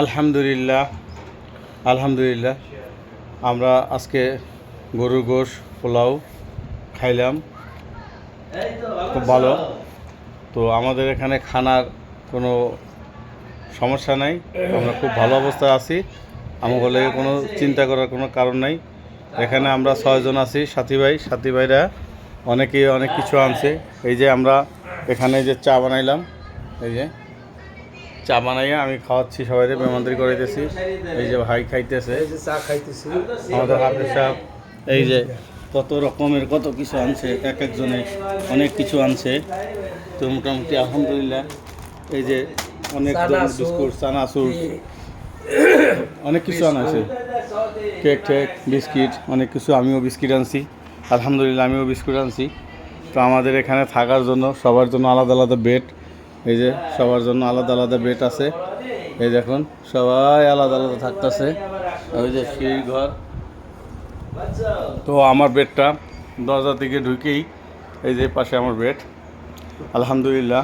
আলহামদুলিল্লাহ আলহামদুলিল্লাহ। আমরা আজকে গরুর গোশ, পোলাও খাইলাম। খুব ভালো। তো আমাদের এখানে খানার কোনো সমস্যা নাই। আমরা খুব ভালো অবস্থায় আছি। লেগে কোনো চিন্তা করার কোনো কারণ নাই। এখানে আমরা ছয়জন আছি, সাথী ভাই, সাথী ভাইরা। অনেকেই অনেক কিছু আনছে। এই যে আমরা এখানে যে চা বানাইলাম, এই যে চা বানাইয়া আমি খাওয়াচ্ছি সবাই মেহমানদারি করাইতেছি। এই যে ভাই খাইতেছে। চা আমাদের হাফেজ সাহেব এই যে কত রকমের কত কিছু আনছে এক একজনে অনেক কিছু আনছে। তো মোটামুটি আলহামদুলিল্লাহ এই যে অনেক ধরনের বিস্কুট চানাচুর অনেক কিছু আনাছে কেক টেক বিস্কিট অনেক কিছু আমিও বিস্কিট আনছি। আলহামদুলিল্লাহ আমিও বিস্কুট আনছি। তো আমাদের এখানে থাকার জন্য সবার জন্য আলাদা আলাদা বেড এই যে সবার জন্য আলাদা আলাদা বেড আছে। এই দেখুন, সবাই আলাদা আলাদা থাকতেছে। ওই যে সেই ঘর। তো আমার বেডটা দরজা থেকে ঢুকেই এই যে পাশে আমার বেড আলহামদুলিল্লাহ।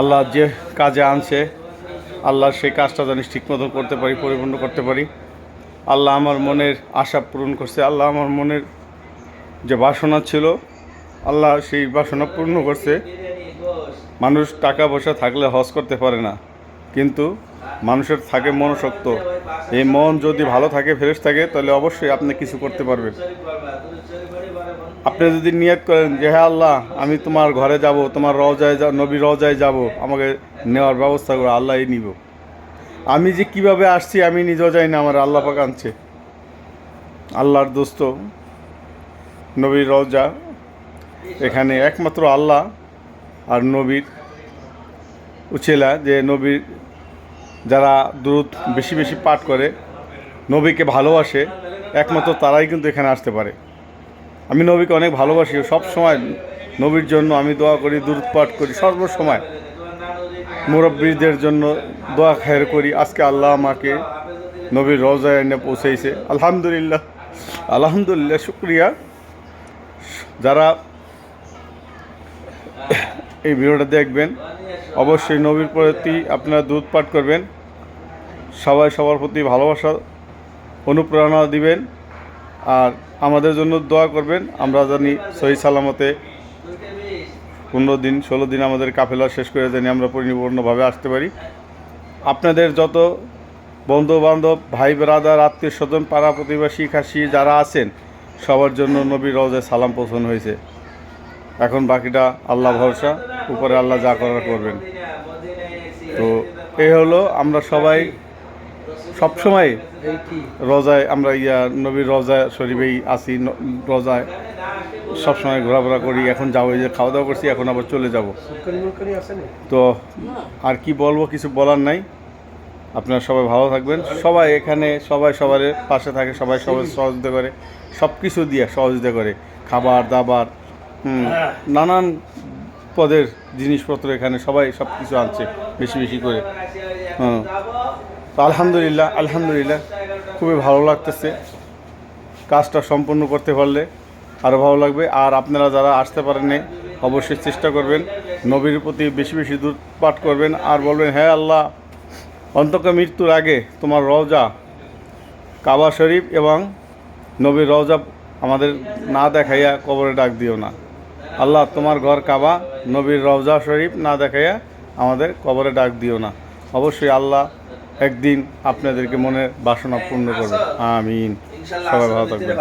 আল্লাহ যে কাজে আনছে, আল্লাহ সেই কাজটা জানি ঠিক মতন করতে পারি, পরিপূর্ণ করতে পারি। আল্লাহ আমার মনের আশা পূরণ করছে। আল্লাহ আমার মনের যে বাসনা ছিল, আল্লাহ সেই বাসনা পূর্ণ করছে। মানুষ টাকা পয়সা থাকলে হজ করতে পারে না। কিন্তু মানুষের থাকে মনশক্ত এই মন যদি ভালো থাকে, ফ্রেশ থাকে, তাহলে অবশ্যই আপনি কিছু করতে পারবেন। আপনি যদি নিয়ত করেন যে হ্যাঁ আল্লাহ, আমি তোমার ঘরে যাব, তোমার রজায় যা নবী রজায় যাব, আমাকে নেওয়ার ব্যবস্থা করে আল্লাহই নিব। আমি যে কীভাবে আসছি, আমি নিজেও যাই না, আমার আল্লাহ পাক আনছে। আল্লাহর দোস্ত, নবীর রজা এখানে একমাত্র আল্লাহ আর নবীর উছেলা যে নবীর যারা দূরত বেশি বেশি পাঠ করে, নবীকে ভালোবাসে, একমাত্র তারাই কিন্তু এখানে আসতে পারে। আমি নবীকে অনেক ভালোবাসি সব সময় নবীর জন্য আমি দোয়া করি দূরত পাঠ করি, সর্বসময়। মুরব্বীদের জন্য দোয়া খায়ের করি, আজকে আল্লাহ আমাকে নবীর রওজায় এনে পৌঁছেছে আলহামদুলিল্লাহ আলহামদুলিল্লাহ, শুক্রিয়া। যারা এই ভিডিওটা দেখবেন। অবশ্যই নবীর প্রতি আপনারা দুধ পাঠ করবেন। সবাই সবার প্রতি ভালোবাসা, অনুপ্রেরণা দিবেন। আর আমাদের জন্য দোয়া করবেন। আমরা জানি সহি সালামতে পনেরো দিন, ষোলো দিন আমাদের কাফেলা শেষ করে জানি আমরা পরিপূর্ণভাবে আসতে পারি। আপনাদের যত বন্ধু বান্ধব ভাই ব্রাদার, আত্মীয় স্বজন, পাড়া প্রতিবেশী, খাসি যারা আছেন, সবার জন্য নবীর রওজায় সালাম পোষণ হয়েছে। এখন বাকিটা আল্লাহ ভরসা। উপরে আল্লাহ যা করার করবেন। তো এই হলো আমরা সবাই সবসময় এই কি রোজায় আমরা ইয়া নবীর রোজা শরীফেই আসি রোজায় সবসময় ঘোরাফেরা করি এখন যাব যে খাওয়া দাওয়া করছি এখন আবার চলে যাব। তো আর কি বলব কিছু বলার নাই। আপনারা সবাই ভালো থাকবেন। সবাই এখানে সবাই সবার পাশে থাকে সবাই সবাই সহযোগিতা করে সব কিছু দিয়ে সহযোগিতা করে। খাবার দাবার হুম, নানান পদের জিনিসপত্র এখানে সবাই সব কিছু আনছে, বেশি বেশি করে। হুম তো আলহামদুলিল্লাহ আলহামদুলিল্লাহ, খুবই ভালো লাগতেছে। কাজটা সম্পূর্ণ করতে পারলে আরও ভালো লাগবে। আর আপনারা যারা আসতে পারেননি অবশ্যই চেষ্টা করবেন। নবীর প্রতি বেশি বেশি দূর পাঠ করবেন আর বলবেন হ্যাঁ আল্লাহ অন্তকে মৃত্যুর আগে তোমার রওজা, কাবা শরীফ এবং নবীর রওজা আমাদের না দেখাইয়া কবরে ডাক দিও না। আল্লাহ তোমার ঘর কাবা, নবীর রওজা শরীফ না দেখাইয়া আমাদের কবরে ডাক দিও না। অবশ্যই আল্লাহ একদিন আপনাদেরকে মনের বাসনা পূর্ণ করবে। আমিন। সবাই ভালো থাকবেন।